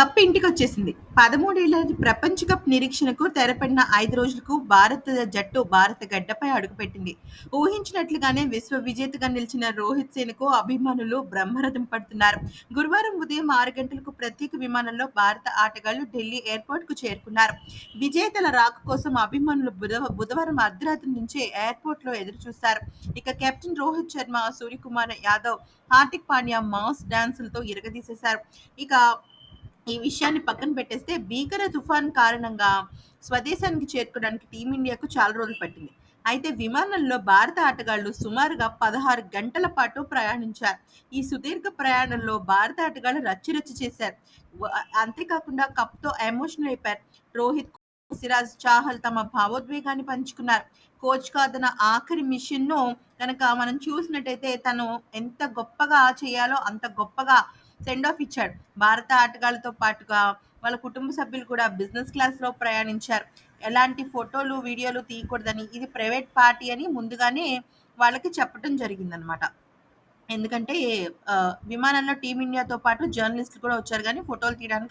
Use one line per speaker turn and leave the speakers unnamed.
Cup ఇంటికొచ్చేసింది. పదమూడేళ్ళ ప్రపంచ cup నిరీక్షణకు తెరపడిన ఐదు రోజులకు భారత జట్టు భారత గడ్డపై అడుగుపెట్టింది. ఊహించినట్లుగానే విశ్వ విజేతగా నిలిచిన రోహిత్ సేనకు అభిమానులు బ్రహ్మరథం పడుతున్నారు. గురువారం ఉదయం ఆరు గంటలకు ప్రత్యేక విమానంలో భారత ఆటగాళ్ళు ఢిల్లీ ఎయిర్పోర్టుకు చేరుకున్నారు. విజేతల రాక కోసం అభిమానులు బుధవారం అర్ధరాత్రి నుంచే ఎయిర్పోర్టులో ఎదురుచూశారు. ఇక కెప్టెన్ రోహిత్ శర్మ, సూర్యకుమార్ యాదవ్, హార్దిక్ పాండ్యా మాస్ డాన్సులతో ఇరగదీసేశారు. ఇక ఈ విషయాన్ని పక్కన పెట్టేస్తే భీకర తుఫాన్ కారణంగా స్వదేశానికి చేరుకోవడానికి టీమిండియాకు చాలా రోజులు పట్టింది. అయితే విమానంలో భారత ఆటగాళ్ళు సుమారుగా పదహారు గంటల పాటు ప్రయాణించారు. ఈ సుదీర్ఘ ప్రయాణంలో భారత ఆటగాళ్ళు రచ్చరచ్చ చేశారు. అంతేకాకుండా కప్తో ఎమోషనల్ అయిపోయారు. రోహిత్, సిరాజ్, చాహల్ తమ భావోద్వేగాన్ని పంచుకున్నారు. కోచ్ కాదన ఆఖరి మిషన్ను కనుక మనం చూసినట్టయితే తను ఎంత గొప్పగా చేయాలో అంత గొప్పగా సెండ్ ఆఫ్ ఇచ్చాడు. భారత ఆటగాళ్ళతో పాటుగా వాళ్ళ కుటుంబ సభ్యులు కూడా బిజినెస్ క్లాస్లో ప్రయాణించారు. ఎలాంటి ఫోటోలు, వీడియోలు తీయకూడదని ఇది ప్రైవేట్ పార్టీ అని ముందుగానే వాళ్ళకి చెప్పడం జరిగిందనమాట. ఎందుకంటే విమానంలో టీమిండియాతో పాటు జర్నలిస్టులు కూడా వచ్చారు కానీ ఫోటోలు తీయడానికి